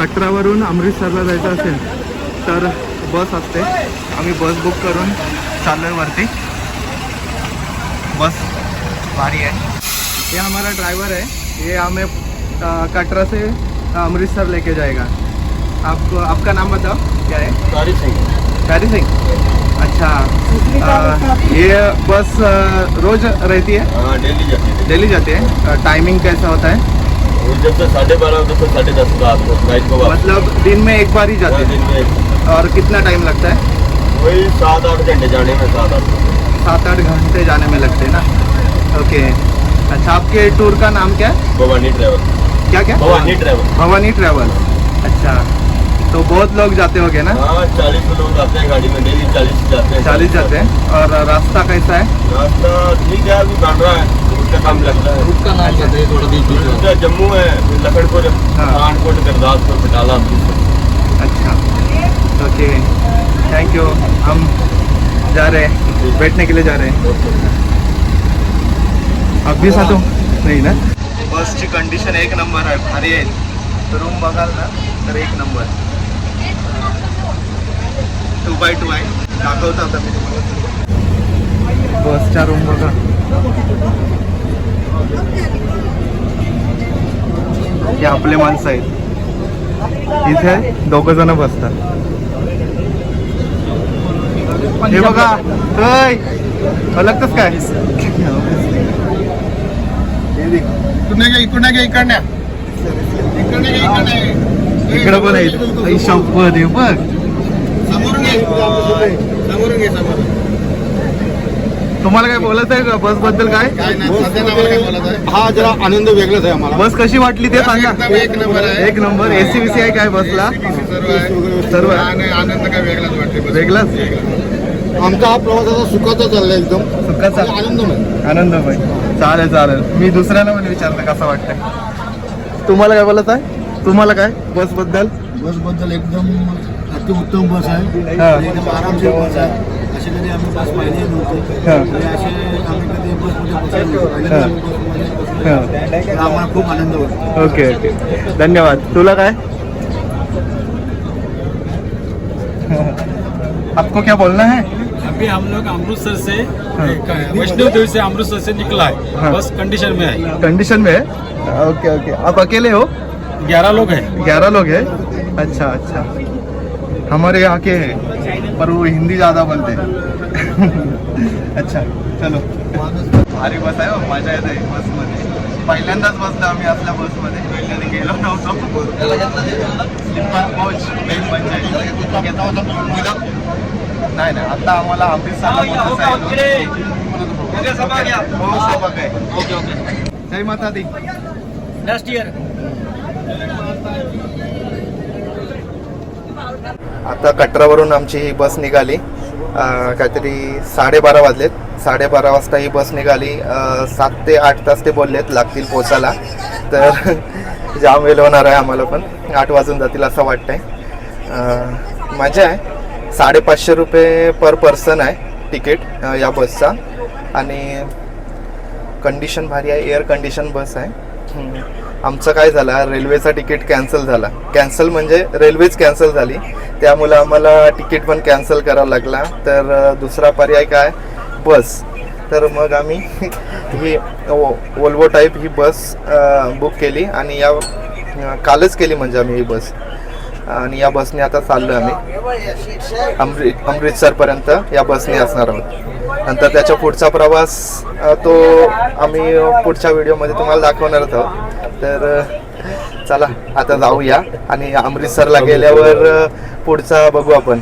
कटरावरून अमृतसरला जायचं असेल तर बस असते. आम्ही बस बुक करून चाललोय वरती. बस भारी है ये हमारा ड्राइवर है ये हमें कटरा से अमृतसर लेके जाएगा आपको आपका नाम बताओ क्या है? सारी सिंह प्यारी सिंह? अच्छा अ, ये बस रोज रहती है? हाँ डेली जाती है। डेली जाती है? टाइमिंग कैसा होता है? वो जब से साढ़े बारह साढ़े दस रात को नाइट को मतलब दिन में एक बार ही जाते हाँ, दिन में हैं और कितना टाइम लगता है? वही सात आठ घंटे जाने में सात आठ घंटे। सात आठ घंटे जाने में लगते हैं ना? ओके अच्छा आपके टूर का नाम क्या है? भवानी ट्रैवल क्या क्या? भवानी ट्रैवल भवानी ट्रैवल अच्छा तो बहुत लोग जाते होंगे ना? हाँ चालीस लोग आते हैं गाड़ी में डेली चालीस जाते हैं। चालीस जाते हैं। और रास्ता कैसा है? रास्ता ठीक है अभी बन रहा है। उसका काम लग रहा है। उसका नाम बताइए थोड़ा बीच में जम्मू है लखनपुर हाँ। पठानकोट गुरदासपुर बटाला अच्छा। ओके। थैंक यू हम जा रहे हैं। बैठने के लिए जा रहे हैं। आप भी साथ हो? नाही ना? बसची कंडिशन एक नंबर आहे भारी आहे रूम बघाल ना तर एक नंबर टू बाय टू आहे दाखवतो आता मी तुम्हाला बसच्या रूम बघा हे आपले माणसं आहेत. इथे दोघ जण बसतात. हे बघा. अलगतच काय? इकडे घ्या इकडे इकडे इकडे इकडं पण आहेत. आई शपथ हे बघ. समोरून घे. समोरून घे समोरून. तुम्हाला काय बोलायचं आहे का? बसबद्दल काय? बोलत हा जरा आनंद वेगळाच आहे आम्हाला. बस कशी वाटली ते सांगा. एक नंबर आहे. एक नंबर. एसी बीसी आहे काय बसला सर्व आहे. सर्व. आणि आनंद काय वेगळाच वाटते. वेगळाच? आमचा हा प्रवास आता सुखाचा चाललाय एकदम. सुखाचा? आनंदमय. आनंदमय. चालेल चालेल. मी दुसऱ्याला पण विचारलं कसं वाटतंय? तुम्हाला काय बोलत आहे? तुम्हाला काय? बसबद्दल? बसबद्दल एकदम अतिउत्तम बस आहे. हा. एकदम आरामशीर बस आहे. अशी आम्ही बस पाहिली नव्हती. हा. आणि असे आम्ही कधी बसमध्ये बसलो नव्हतो. पहिल्यांदा आम्ही बसमध्ये बसलो. हा. तर आम्हाला खूप आनंद वाटतो ओके ओके. धन्यवाद. तुला काय? आपको क्या बोलना है? अभी हम लोग अमृतसर से वैष्णो देवी से अमृतसर से निकला है। हाँ। बस कंडीशन में है। कंडीशन में है? Okay okay. आप अकेले हो? ग्यारह लोग हैं। ग्यारह लोग हैं? अच्छा अच्छा. हमारे यहाँ के हैं पर वो हिंदी ज़्यादा बोलते हैं। अच्छा चलो। भारी बस आहे हो, मजा येते बसमध्ये. पहिल्यांदाच बसलो आम्ही असल्या बसमध्ये. पहिल्यांदा गेलो नव्हतो. स्लीपर कोच लई मजा येते. घेता होता? नाही नाही आता आम्हाला आहे. हो सभा आहे. Okay okay. जय माता दी. नेक्स्ट ईयर आता कटरावरून आमची ही बस निघाली. काहीतरी साडेबारा वाजलेत. साडेबारा वाजता ही बस निघाली. सात ते आठ तास ते बोललेत लागतील पोचायला तर जाम वेळ होणार आहे आम्हाला पण. आठ वाजून जातील असं वाटतंय. आहे मजा आहे. साडेपाचशे रुपये पर पर्सन आहे तिकीट या बसचा. आणि कंडिशन भारी आहे. एअर कंडिशन बस आहे. आमचं काय झालं रेल्वेचा तिकीट कॅन्सल झाला. कॅन्सल म्हणजे रेल्वेच कॅन्सल झाली. त्यामुळं आम्हाला तिकीट पण कॅन्सल करावं लागला. तर दुसरा पर्याय काय? बस. तर मग आम्ही ही ओल्वो टाईप ही बस बुक केली आणि या कालच केली म्हणजे आम्ही ही बस. आणि या बसने आता चाललो आम्ही. अमृ अमृतसरपर्यंत या बसने असणार आहोत. नंतर त्याच्या पुढचा प्रवास तो आम्ही पुढच्या व्हिडिओमध्ये तुम्हाला दाखवणारच आहोत. तर चला आता जाऊया आणि अमृतसरला गेल्यावर पुढचा बघू आपण.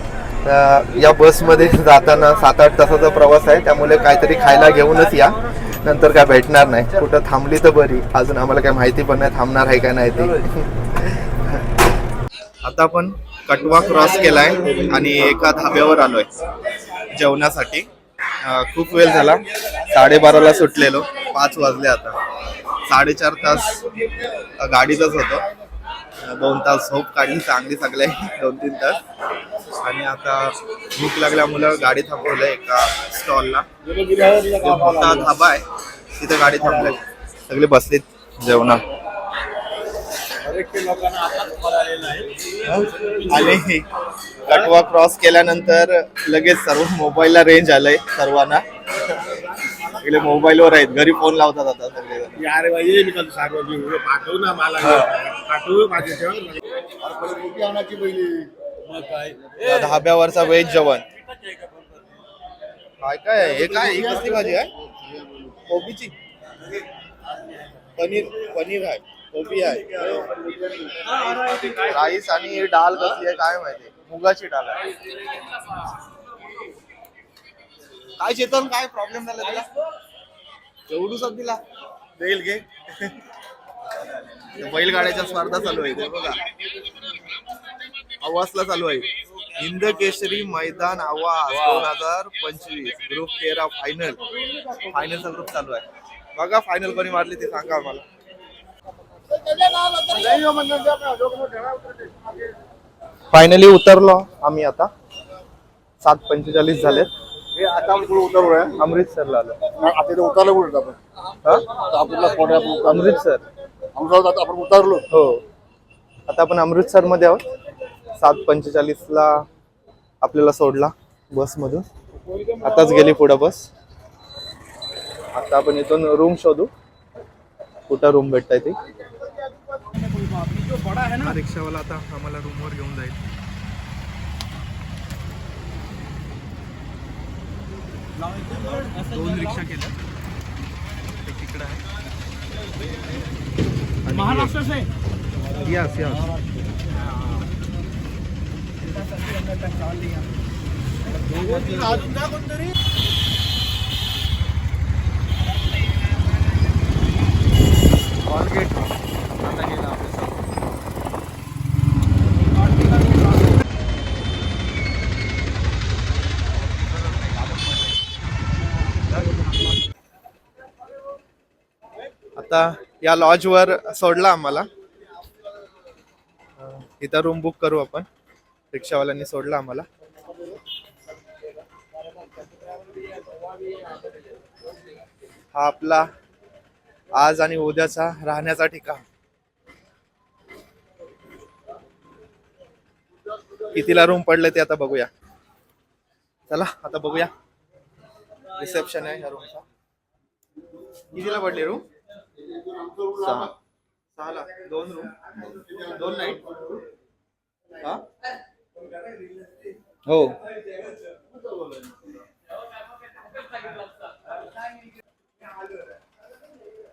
या बसमध्ये जाताना सात आठ तासाचा प्रवास आहे त्यामुळे काहीतरी खायला घेऊनच या. नंतर काय भेटणार नाही. कुठं थांबली तर बरी. अजून आम्हाला काय माहिती पण नाही थांबणार आहे का नाही ते. आता आपण कटवा क्रॉस केलाय आणि एका धाब्यावर आलोय जेवणासाठी. खूप वेळ झाला. साडेबाराला सुटलेलो. पाच वाजले आता. साडेचार तास गाडीतच होतो. दोन तास झोप काढली चांगली सगळे दोन तीन तास. आणि आता भूक लागल्यामुळं गाडी थांबवलं एका स्टॉलला. मोठा धाबा आहे. तिथं गाडी थांबली. सगळे बसलेत जेवणा लोकांना आलेला आहे. आणि कटवा क्रॉस केल्यानंतर लगेच सर्व मोबाईलला रेंज आलंय सर्वांना. सगळे मोबाईलवर आहेत. घरी फोन लावतात आता सगळे अरे सांगो मी पाठव ना मला. पाठव पहिली मग काय? धाब्यावरचा व्हेज जेवण. काय काय? हे काय? ही कसली भाजी आहे? कोबीची? पनीर पनीर आहे. कोबी आहे. राईस आणि डाळ कसली आहे काय माहिती? मुगाची डाळ आहे. काय चेतन काय प्रॉब्लेम झाला तुला? एवढूच दिला देईल घे. बैलगाड्याच्या स्पर्धा चालू आहे. बघा. आवाजला चालू आहे. हिंद केसरी मैदान आवाज दोन हजार पंचवीस. ग्रुप तेरा फायनल फायनलचा ग्रुप चालू आहे. बघा फायनल कोणी मारली ते सांगा आम्हाला. फायनली उतरलो आम्ही आता. सात पंचेचाळीस झालेत. हे आता आपण पुढे उतरलो आहे अमृतसरला आलो. आता इथे उतरलो कुठे आपण? हा? आपल्याला कोण अमृतसर आपण उतरलो. हो. आता आपण अमृतसरमध्ये आहोत. सात पंचेचाळीस ला आपल्याला सोडला बस मधून आताच गेली पुढं बस. आता आपण इथून रूम शोधू. कुठं रूम भेटताय ती? हा रिक्षावाला आता आम्हाला रूमवर घेऊन जाईल. दोन रिक्षा केल्या. एक तिकडं आहे. महाराष्ट्र से. Yes yes Colgate. आता या लॉजवर सोडला आम्हाला. इथं रूम बुक करू आपण. रिक्षावाल्यांनी सोडला आम्हाला. हा आपला आज आणि उद्याचा राहण्याचा ठिकाण. कितीला रूम पडले ते आता बघूया. चला आता बघूया. रिसेप्शन आहे ह्या रूमचा कितीला पडले रूम सहा. दोन रूम दोन नाईट हा? हो.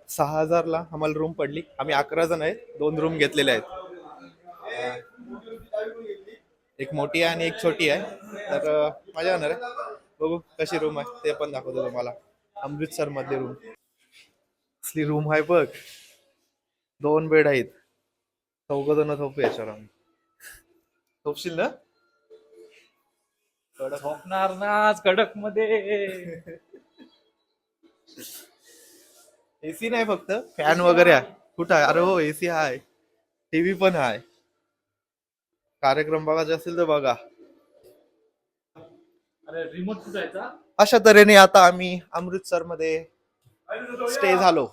सहा हजारला आम्हाला रूम पडली. आम्ही अकरा जण आहेत. दोन रूम घेतलेले आहेत. एक मोठी आहे आणि एक छोटी आहे. तर मजा येणार आहे. बघू कशी रूम आहे. ते पण दाखवतो तुम्हाला. अमृतसर मधली रूम असली रूम आहे बघ. दोन बेड आहेत. चौघ जण झोपू याच्यावर आम्ही. झोपशील ना? कडक झोपणार ना आज कडकमध्ये एसी नाही फक्त. फॅन वगैरे आहे. कुठं आहे? अरे हो एसी आहे. टीव्ही पण आहे. कार्यक्रम बघायचे असेल तर बघा. अरे रिमोट कुठायचा अशा तऱ्हेने आता आम्ही अमृतसरमध्ये स्टे झालो.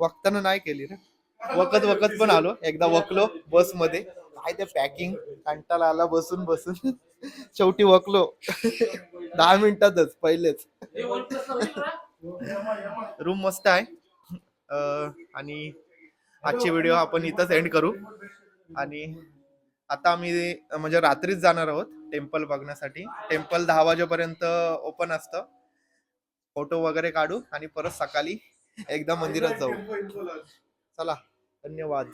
वक्ताना नाही केली रे. वकत वकत पण आलो. एकदा वकलो बसमध्ये काय ते पॅकिंग कंटाळा आला बसून बसून. शेवटी वकलो. दहा मिनिटातच पहिलेच. रूम मस्त आहे. आणि आजची व्हिडिओ आपण इथंच एंड करू. आणि आता आम्ही म्हणजे रात्रीच जाणार आहोत. टेम्पल बघण्यासाठी. टेम्पल दहा वाजेपर्यंत ओपन असतं. फोटो वगैरे काढू आणि परत सकाळी एकदा मंदिरात जाऊ. चला धन्यवाद.